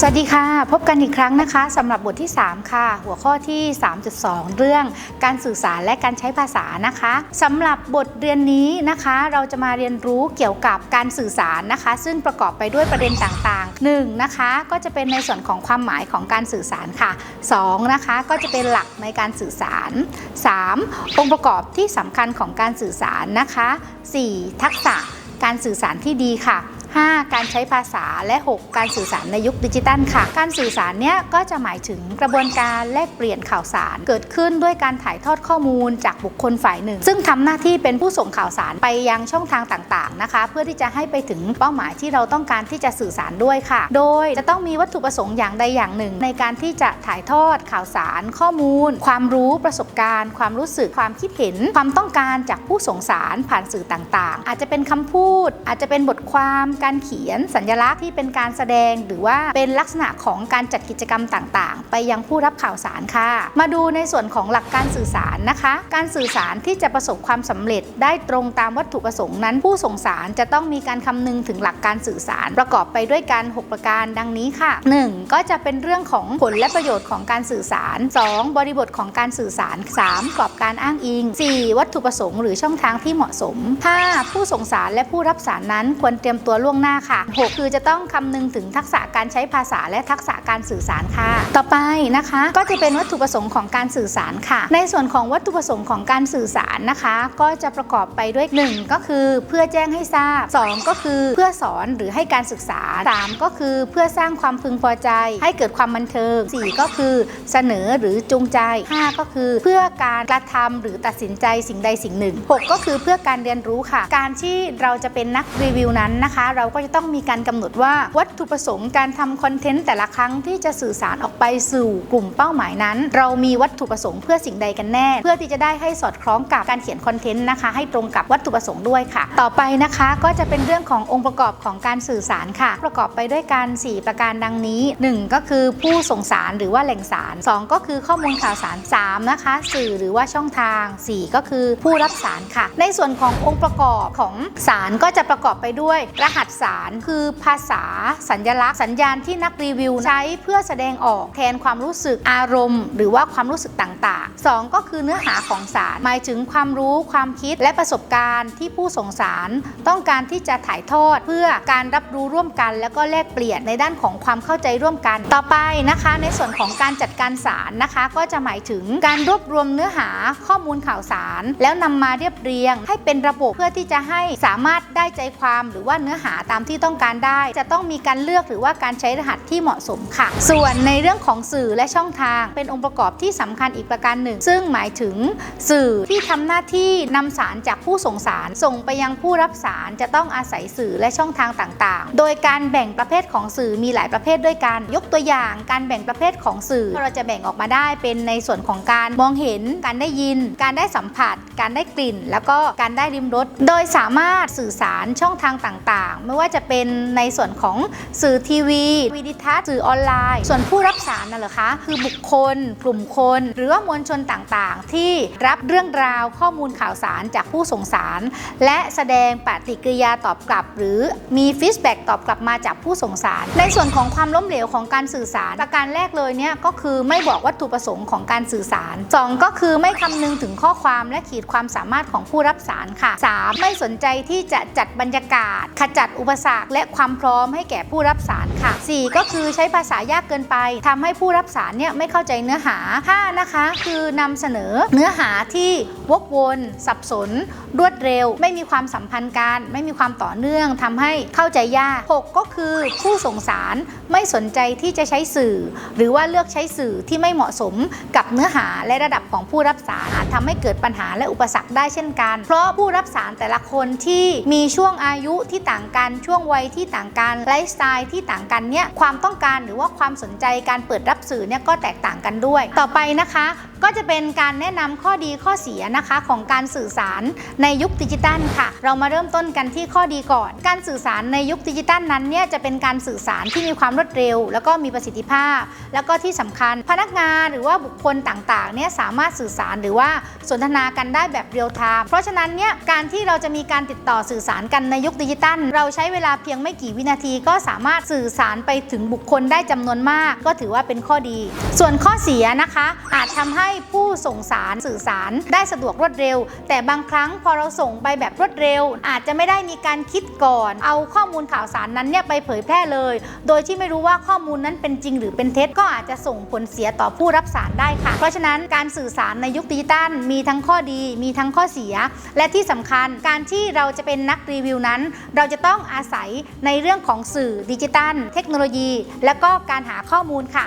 สวัสดีค่ะ พบกันอีกครั้งนะคะสำหรับบทที่ 3 ค่ะ หัวข้อที่ 3.2 เรื่องการสื่อสารและการใช้ภาษานะคะสำหรับบทเรียนนี้นะคะ เราจะมาเรียนรู้เกี่ยวกับการสื่อสารนะคะ ซึ่งประกอบไปด้วยประเด็นต่างๆ 1. นะคะก็จะเป็นในส่วนของความหมายของการสื่อสารค่ะ 2. นะคะก็จะเป็นหลักในการสื่อสาร 3. องค์ประกอบที่สำคัญของการสื่อสารนะคะ 4. ทักษะการสื่อสารที่ดีค่ะ 5. การใช้ภาษาและ 6. การสื่อสารในยุคดิจิตัลค่ะ การสื่อสารเนี้ยก็จะหมายถึงกระบวนการแลกเปลี่ยนข่าวสาร เกิดขึ้นด้วยการถ่ายทอดข้อมูลจากบุคคลฝ่ายหนึ่ง ซึ่งทำหน้าที่เป็นผู้ส่งข่าวสารไปยังช่องทางต่างๆนะคะ เพื่อที่จะให้ไปถึงเป้าหมายที่เราต้องการที่จะสื่อสารด้วยค่ะ โดยจะต้องมีวัตถุประสงค์อย่างใดอย่างหนึ่ง ในการที่จะถ่ายทอดข่าวสาร ข้อมูล ความรู้ประสบการณ์ ความรู้สึกความคิดเห็น ความต้องการจากผู้ส่งสารผ่านสื่อต่างๆ อาจจะเป็นคำพูด อาจจะเป็นบทความการเขียนสัญลักษณ์ที่เป็นการแสดง หรือว่าเป็นลักษณะของการจัดกิจกรรมต่างๆ ไปยังผู้รับข่าวสารค่ะ มาดูในส่วนของหลักการสื่อสารนะคะ การสื่อสารที่จะประสบความสำเร็จได้ตรงตามวัตถุประสงค์นั้น ผู้ส่งสารจะต้องมีการคำนึงถึงหลักการสื่อสาร ประกอบไปด้วยกัน 6 ประการดังนี้ค่ะ 1. ก็จะเป็นเรื่องของผลและประโยชน์ของการสื่อสาร 2. บริบทของการสื่อสาร 3. กรอบการอ้างอิง 4. วัตถุประสงค์หรือช่องทางที่เหมาะสม 5. ผู้ส่งสารและผู้รับสารนั้นควรเตรียมตัวล่วงหน้าค่ะ 6 คือจะต้องคำนึงถึงทักษะการใช้ภาษาและทักษะการสื่อสารค่ะ ต่อไปนะคะ ก็จะเป็นวัตถุประสงค์ของการสื่อสารค่ะ ในส่วนของวัตถุประสงค์ของการสื่อสารนะคะ ก็จะประกอบไปด้วย 1 ก็คือเพื่อแจ้งให้ทราบ 2 ก็คือเพื่อสอนหรือให้การศึกษา 3 ก็คือเพื่อสร้างความพึงพอใจ ให้เกิดความบันเทิง 4 ก็คือเสนอหรือจูงใจ 5 ก็คือเพื่อการกระทำหรือตัดสินใจสิ่งใดสิ่งหนึ่ง 6 ก็คือเพื่อการเรียนรู้ค่ะ การที่เราจะเป็นนักรีวิวนั้นนะคะเราก็จะต้องมีการกำหนดว่าวัตถุประสงค์การทำคอนเทนต์แต่ละครั้งที่จะสื่อสารออกไปสู่กลุ่มเป้าหมายนั้น เรามีวัตถุประสงค์เพื่อสิ่งใดกันแน่ เพื่อที่จะได้ให้สอดคล้องกับการเขียนคอนเทนต์นะคะ ให้ตรงกับวัตถุประสงค์ด้วยค่ะ ต่อไปนะคะก็จะเป็นเรื่องขององค์ประกอบของการสื่อสารค่ะ ประกอบไปด้วยการ 4 ประการดังนี้ 1 ก็คือผู้ส่งสารหรือว่าแหล่งสาร 2 ก็คือข้อมูลข่าวสาร 3 นะคะ สื่อหรือว่าช่องทาง 4 ก็คือผู้รับสารค่ะ ในส่วนขององค์ประกอบของสารก็จะประกอบไปด้วย รหัสสาร คือภาษา สัญลักษณ์ สัญญาณที่นักรีวิวใช้เพื่อแสดงออกแทนความรู้สึกอารมณ์ หรือว่าความรู้สึกต่างๆ 2 ก็คือเนื้อหาของสาร หมายถึงความรู้ความคิดและประสบการณ์ที่ผู้ส่งสารต้องการที่จะถ่ายทอดเพื่อการรับรู้ร่วมกัน แล้วก็แลกเปลี่ยนในด้านของความเข้าใจร่วมกัน ต่อไปนะคะ ในส่วนของการจัดการสารนะคะ ก็จะหมายถึงการรวบรวมเนื้อหาข้อมูลข่าวสาร แล้วนำมาเรียบเรียง ให้เป็นระบบเพื่อที่จะให้สามารถได้ใจความหรือว่าเนื้อหาตามที่ต้องการได้ จะต้องมีการเลือกหรือว่าการใช้รหัสที่เหมาะสมค่ะ ส่วนในเรื่องของสื่อและช่องทาง เป็นองค์ประกอบที่สำคัญอีกประการหนึ่ง ซึ่งหมายถึงสื่อที่ทำหน้าที่นำสารจากผู้ส่งสารส่งไปยังผู้รับสารจะต้องอาศัยสื่อและช่องทางต่างๆ โดยการแบ่งประเภทของสื่อมีหลายประเภทด้วยกัน ยกตัวอย่างการแบ่งประเภทของสื่อ เราจะแบ่งออกมาได้เป็นในส่วนของการมองเห็น การได้ยิน การได้สัมผัส การได้กลิ่น แล้วก็การได้ริมรส โดยสามารถสื่อสารช่องทางต่างๆไม่ว่าจะเป็นในส่วนของสื่อทีวีวิดิทัศน์สื่อออนไลน์ ส่วนผู้รับสารน่ะเหรอคะคือบุคคล กลุ่มคน หรือว่ามวลชนต่างๆ ที่รับเรื่องราวข้อมูลข่าวสารจากผู้ส่งสาร และแสดงปฏิกิริยาตอบกลับ หรือมีฟีดแบ็กตอบกลับมาจากผู้ส่งสาร ในส่วนของความล้มเหลวของการสื่อสารประการแรกเลยเนี่ยก็คือไม่บอกวัตถุประสงค์ของการสื่อสาร 2 ก็คือไม่คำนึงถึงข้อความและขีดความสามารถของผู้รับสารค่ะ 3. ไม่สนใจที่จะจัดบรรยากาศ ขจัดอุปสรรคและความพร้อมให้แก่ผู้รับสารค่ะ 4 ก็คือใช้ภาษายากเกินไปทำให้ผู้รับสารเนี่ยไม่เข้าใจเนื้อหา 5 นะคะ คือนำเสนอเนื้อหาที่วกวน สับสน รวดเร็ว ไม่มีความสัมพันธ์กัน ไม่มีความต่อเนื่องทำให้เข้าใจยาก 6 ก็คือผู้ส่งสารไม่สนใจที่จะใช้สื่อ หรือว่าเลือกใช้สื่อที่ไม่เหมาะสมกับเนื้อหาและระดับของผู้รับสารอาจทำให้เกิดปัญหาและอุปสรรคได้เช่นกัน เพราะผู้รับสารแต่ละคนที่มีช่วงอายุที่ต่างกันช่วงวัยที่ต่างกันไลฟ์สไตล์ที่ต่างกันเนี่ยความต้องการหรือว่าความสนใจการเปิดรับสื่อเนี่ยก็แตกต่างกันด้วย ต่อไปนะคะ ก็จะเป็นการแนะนำข้อดีข้อเสียนะคะของการสื่อสารในยุคดิจิตัลค่ะ เรามาเริ่มต้นกันที่ข้อดีก่อน การสื่อสารในยุคดิจิตัลนั้นเนี่ยจะเป็นการสื่อสารที่มีความรวดเร็ว แล้วก็มีประสิทธิภาพ แล้วก็ที่สำคัญพนักงานหรือว่าบุคคลต่างๆเนี่ยสามารถสื่อสารหรือว่าสนทนากันได้แบบเรียลไทม์เพราะฉะนั้นเนี่ยการที่เราจะมีการติดต่อสื่อสารกันในยุคดิจิตัล เราใช้เวลาเพียงไม่กี่วินาทีก็สามารถสื่อสารไปถึงบุคคลได้จำนวนมาก ก็ถือว่าเป็นข้อดี ส่วนข้อเสียนะคะ อาจทำให้ให้ผู้ส่งสารสื่อสารได้สะดวกรวดเร็ว แต่บางครั้งพอเราส่งไปแบบรวดเร็ว อาจจะไม่ได้มีการคิดก่อน เอาข้อมูลข่าวสารนั้นเนี่ยไปเผยแพร่เลย โดยที่ไม่รู้ว่าข้อมูลนั้นเป็นจริงหรือเป็นเท็จก็อาจจะส่งผลเสียต่อผู้รับสารได้ค่ะ เพราะฉะนั้นการสื่อสารในยุคดิจิตัลมีทั้งข้อดี มีทั้งข้อเสีย และที่สำคัญการที่เราจะเป็นนักรีวิวนั้น เราจะต้องอาศัยในเรื่องของสื่อดิจิตัลเทคโนโลยี และก็การหาข้อมูลค่ะ